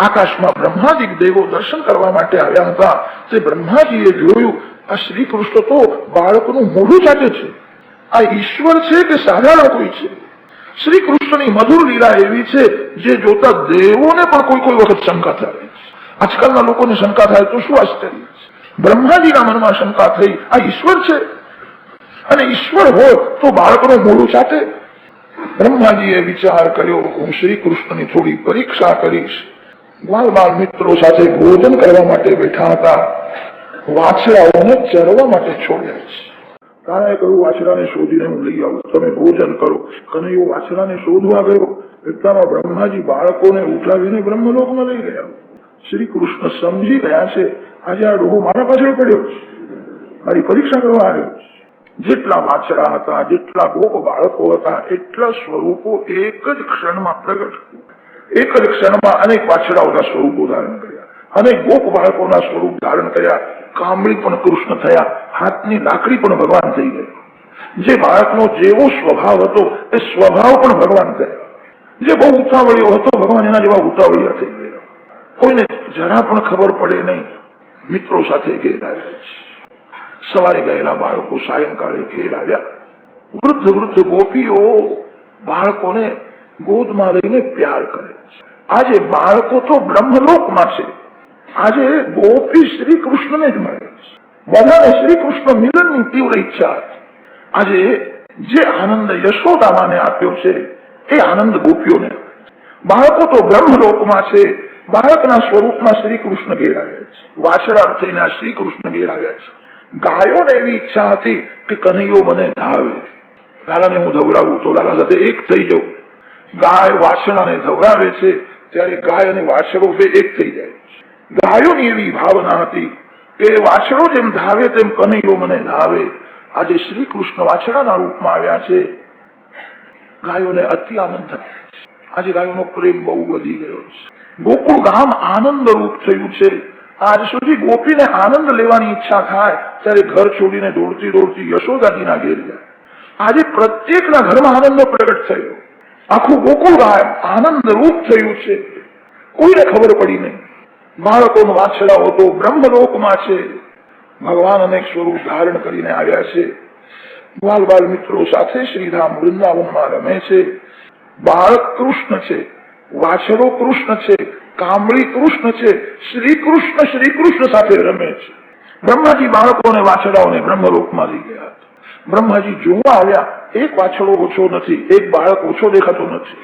આકાશમાં બ્રહ્માજી દેવો દર્શન કરવા માટે આવ્યા હતા. તે બ્રહ્માજીએ જોયું, આ શ્રી કૃષ્ણ તો બાળકનું મોઢું ચાટે છે. આ ઈશ્વર છે કે સાધારણ કોઈ છે? શ્રી કૃષ્ણની મધુર લીલા એવી છે, જે જોતા દેવોને પણ કોઈ કોઈ વખત શંકા થાય આજકાલના લોકોને શંકા થાય તો શું આશ્ચર્ય બ્રહ્માજીના મનમાં શંકા થઈ, આ ઈશ્વર છે? અને ઈશ્વર હોય તો બાળકનું મોઢું ચાટે બ્રહ્માજીએ વિચાર કર્યો, હું શ્રી કૃષ્ણની થોડી પરીક્ષા કરીશ. બાલ બાલ મિત્રો સાથે ભોજન કરવા માટે બેઠા હતા. વાછડાઓને ચરવા માટે છોડ્યા છે. તારાએ કહ્યું વાછડાને શોધીને હું લઈ આવું. તમે ભોજન કરો. કનૈયો વાછડાને શોધવા ગયો. એટલામાં બ્રહ્માજી બાળકોને ઉઠાવીને બ્રહ્મલોકમાં લઈ ગયા. શ્રી કૃષ્ણ સમજી ગયા છે. આજે આ ડોહો મારા પાછળ પડ્યો મારી પરીક્ષા કરવા આવ્યો જેટલા વાછડા હતા, જેટલા ગોપ બાળકો હતા, એટલા સ્વરૂપો એક જ ક્ષણમાં પ્રગટ એક જ ક્ષણમાં અનેક વાછડાઓના સ્વરૂપો ધારણ કર્યા અનેક ગોપ બાળકોના સ્વરૂપ ધારણ કર્યા કામળી પણ કૃષ્ણ થયા હાથની લાકડી પણ ભગવાન થઈ ગઈ જે બાળકનો જેવો સ્વભાવ હતો એ સ્વભાવ પણ ભગવાન થયા જે બહુ ઉતાવળિયો હતો ભગવાન એના જેવા ઉતાવળિયા થઈ ગયા કોઈને જરા પણ ખબર પડે નહીં મિત્રો સાથે ઘેર આવ્યા સવારે ગયેલા બાળકો સાયંકાળે ઘેર આવ્યા. વૃદ્ધ વૃદ્ધ ગોપીઓ બાળકોને ગોદમાં લઈને પ્યાર કરે છે. આજે બાળકો તો બ્રહ્મલોકમાં છે. આજે ગોપી શ્રી કૃષ્ણને જ મળે છે. બધાને શ્રી કૃષ્ણ મિલનની તીવ્ર ઈચ્છા આજે જે આનંદ યશોદામાને આપ્યો છે, એ આનંદ ગોપીઓને બાળકો તો બ્રહ્મલોકમાં છે. બાળકના સ્વરૂપમાં શ્રી કૃષ્ણ ઘેર છે. વાછડા થઈને શ્રી કૃષ્ણ ઘેર છે. ગાયોને એવી ઈચ્છા હતી કે કનૈયો મને ધાવે. લાલાને હું ધવરાવું તો લાલા સાથે એક થઈ જાઉં. ગાય વાછડાને ધવરાવે છે, ત્યારે ગાય અને વાસણો બે એક થઈ જાય ગાયોની એવી ભાવના હતી કે વાછડો જેમ ધાવે તેમ કનૈયો મને ધાવે. આજે શ્રી કૃષ્ણ વાછડાના રૂપમાં આવ્યા છે. ગાયોને અતિ આનંદ થાય આજે ગાયોનો પ્રેમ બહુ વધી ગયો છે. ગોકુળ ગામ આનંદ રૂપ થયું છે. આજ સુધી ગોપીને આનંદ લેવાની ઈચ્છા થાય, ત્યારે ઘર છોડીને દોડતી દોડતી યશોદાજીના ઘેર જાય. આજે પ્રત્યેકના ઘરમાં આનંદ પ્રગટ થયો. આખું ગોકુળ ગામ આનંદ રૂપ થયું છે. કોઈને ખબર પડી નહીં. બાળકોનો વાછડાઓ તો બ્રહ્મલોકમાં છે. ભગવાન અનેક સ્વરૂપ ધારણ કરીને આવ્યા છે. બાલ બાલ મિત્રો સાથે શ્રીધામ વૃંદાવનમાં રમે છે. બાળક કૃષ્ણ છે વાછડો કૃષ્ણ છે, કામળી કૃષ્ણ છે શ્રી કૃષ્ણ શ્રી કૃષ્ણ સાથે રમે છે. બ્રહ્માજી બાળકોને વાછડાઓને બ્રહ્મલોકમાં લઈ ગયા હતા. બ્રહ્માજી જોવા આવ્યા. એક વાછડો ઓછો નથી, એક બાળક ઓછો દેખાતો નથી.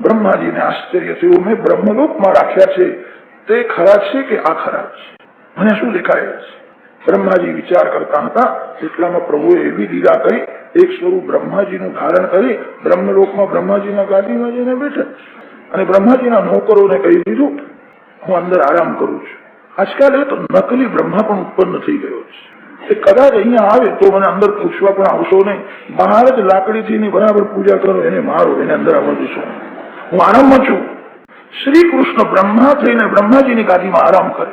બ્રહ્માજીને આશ્ચર્ય થયું, મેં બ્રહ્મલોકમાં રાખ્યા છે. તે ખરા છે કે આ ખરા છે? મને શું દેખાય? છે બ્રહ્માજી વિચાર કરતા હતા, એટલામાં પ્રભુએ એવી લીલા કરી, એક સ્વરૂપ બ્રહ્માજીનું ધારણ કરી, બ્રહ્મલોકમાં બ્રહ્માજીના ગાદીમાં જઈને બેઠા. અને બ્રહ્માજીના નોકરોને કહી દીધું, હું અંદર આરામ કરું છું. આજકાલ એ તો નકલી બ્રહ્મા પણ ઉત્પન્ન થઈ ગયો છે. એ કદાચ અહીંયા આવે તો મને અંદર પૂછવા પણ આવશો નહીં. બહાર જ લાકડીથી ની બરાબર પૂજા કરો, એને મારો, એને અંદર આવવા દેશો. હું આરામમાં છું. શ્રી કૃષ્ણ બ્રહ્મા થઈને બ્રહ્માજીની ગાદીમાં આરામ કરે.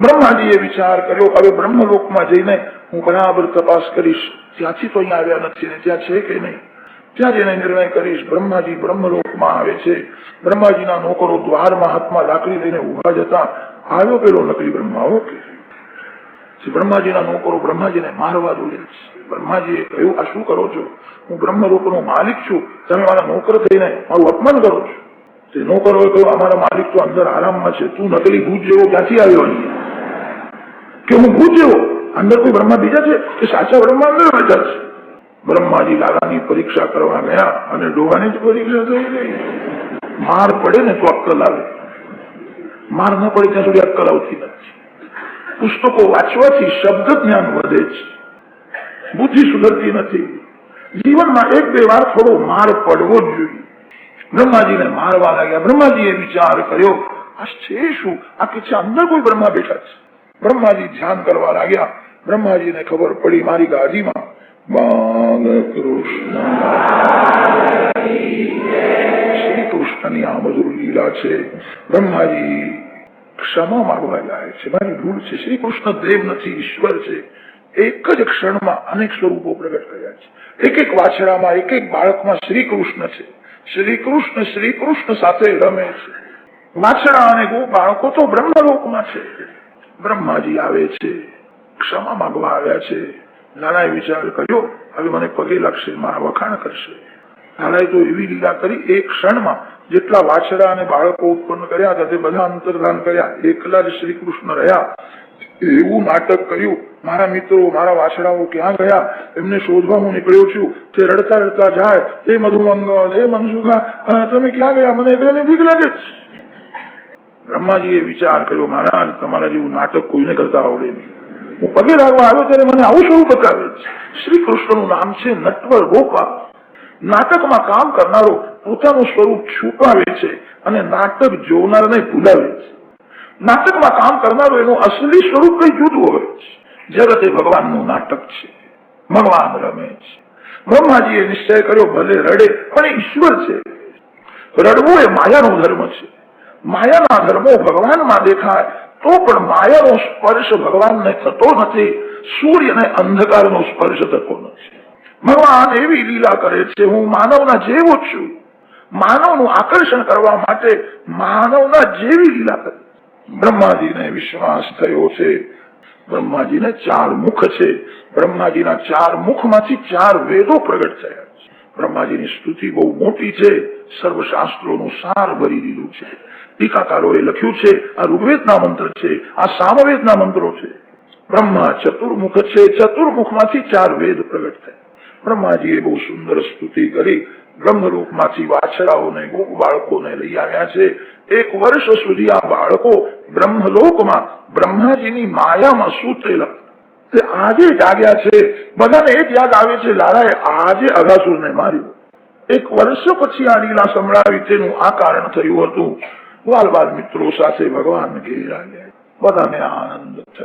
બ્રહ્માજીએ વિચાર કર્યો, હવે બ્રહ્મલોકમાં જઈને હું બરાબર તપાસ કરીશ. ત્યાંથી તો અહીંયા આવ્યા નથી ને ત્યાં છે કે નહીં? ત્યાં જઈને નિર્ણય કરીશ, બ્રહ્માજી બ્રહ્મલોકમાં આવે છે. બ્રહ્માજીના નોકરો દ્વારમાં હાથમાં લાકડી લઈને ઊભા જતા આવ્યો પેલો નકલી બ્રહ્મા, ઓકે. બ્રહ્માજીના નોકરો બ્રહ્માજીને મારવા છે બ્રહ્માજીએ કહ્યું, આ શું કરો છો? હું બ્રહ્મરૂપનો માલિક છું. તમે મારા નોકર થઈને મારું અપમાન કરો છો. તે નોકરોએ કહ્યું, અમારા માલિક તો અંદર આરામમાં છે. તું નકલી ભૂત જેવો ક્યાંથી આવ્યો કે હું ભૂત જેવો? અંદર કોઈ બ્રહ્મા બીજા છે? કે સાચા બ્રહ્મા અંદર બેઠા છે. બ્રહ્માજી લાલાની પરીક્ષા કરવા ગયા અને ડોહાની જ પરીક્ષા થઈ ગઈ. માર પડે ને તો અક્કલ આવે. માર ન પડે ત્યાં સુધી અક્કલ આવતી નથી. પુસ્તકો વાંચવાથી શબ્દ જ્ઞાન વધે છે બુદ્ધિ સુધરતી નથી જીવનમાં એક બે વાર થોડો માર પડવો જ જોઈએ બ્રહ્માજીને મારવા લાગ્યા બ્રહ્માજીએ વિચાર કર્યો આ છે શું આ કે છે અંદર કોઈ બ્રહ્મા બેઠા છે બ્રહ્માજી ધ્યાન કરવા લાગ્યા બ્રહ્માજીને ખબર પડી મારી ગાડીમાં બાલકૃષ્ણ શ્રી કૃષ્ણની આ મધુર લીલા છે બ્રહ્માજી ક્ષમા માંગવા જાય છે. મારી ભૂલ છે. શ્રી કૃષ્ણ દેવ નથી, ઈશ્વર છે. એક જ ક્ષણમાં અનેક સ્વરૂપો પ્રગટ કર્યા છે. એક એક વાછડામાં, એક એક બાળકમાં શ્રી કૃષ્ણ છે. શ્રી કૃષ્ણ શ્રી કૃષ્ણ સાથે રમે છે. વાછડા અને ગો બાળકો તો બ્રહ્મલોકમાં છે. બ્રહ્માજી આવે છે. ક્ષમા માંગવા આવ્યા છે. નાનાએ વિચાર કર્યો, હવે મને પગે લાગશે, મારા વખાણ કરશે. નાનાએ તો એવી લીલા કરી, એક ક્ષણમાં જેટલા વાછડા અને બાળકો ઉત્પન્ન કર્યા તે બધા અંતર્ધાન કર્યા. એકલા જ શ્રી કૃષ્ણ રહ્યા. એવું નાટક કર્યું. મારા મિત્રો, મારા વાછડાઓ ક્યાં ગયા? એમને શોધવા હું નીકળ્યો છું. તે રડતા રડતા જાય. એ મધુમંગ એ મનસુખા તમે ક્યાં ગયા? મને એકલાને ભીખ લાગે. બ્રહ્માજી બ્રહ્માજીએ વિચાર કર્યો, મહારાજ, તમારા જેવું નાટક કોઈને કરતા આવડે નહીં. હું પગે લાગવા આવ્યો ત્યારે મને આવું સ્વરૂપ બતાવે છે. શ્રી કૃષ્ણનું નામ છે નટવર ગોપા નાટકમાં કામ કરનારો પોતાનું સ્વરૂપ છુપાવે છે અને નાટક જોનારને ભૂલાવે છે. નાટકમાં કામ કરનારો એનું અસલી સ્વરૂપ કઈ જુદું હોય છે. જગત એ ભગવાનનું નાટક છે. ભગવાન રમે છે. બ્રહ્માજીએ નિશ્ચય કર્યો, ભલે રડે, પણ ઈશ્વર છે. રડવું એ માયાનો ધર્મ છે. માયાના ધર્મો ભગવાનમાં દેખાય, તો પણ માયાનો સ્પર્શ ભગવાનને થતો નથી. સૂર્યને અંધકારનો સ્પર્શ થતો નથી. ભગવાન એવી લીલા કરે છે. હું માનવના જેવો છું. માનવનું આકર્ષણ કરવા માટે માનવના જેવી લીલા કરે. બ્રહ્માજીને વિશ્વાસ થયો છે. બ્રહ્માજીને ચાર મુખ છે. બ્રહ્માજીના ચાર મુખમાંથી ચાર વેદો પ્રગટ થયા છે. બ્રહ્માજીની સ્તુતિ બહુ મોટી છે. સર્વશાસ્ત્રોનું સાર ભરી દીધું છે. ટીકાકારોએ લખ્યું છે, આ ઋગ્વેદના મંત્ર છે, આ સામવેદના મંત્રો છે. બ્રહ્મા ચતુર્મુખ છે. ચતુર્મુખમાંથી ચાર વેદ પ્રગટ થયા. બ્રહ્માજીએ બહુ સુંદર સ્તુતિ કરી, બ્રહ્મરૂપમાંથી વાછરાઓને બાળકોને લઈ આવ્યા છે. એક વર્ષ સુધી આ બાળકો બ્રહ્મલોકમાં, બ્રહ્માજીની માયામાં સૂતેલા. તે આજે જાગ્યા છે. બધાને એ જ યાદ આવે છે, લાલાએ આજે અઘાસુરને માર્યું. એક વર્ષ પછી આ લીલા સંભળાવી તેનું આ કારણ થયું હતું. વાલ મિત્રો સાથે ભગવાન ઘેર આવ્યા. બધાને આનંદ થયો.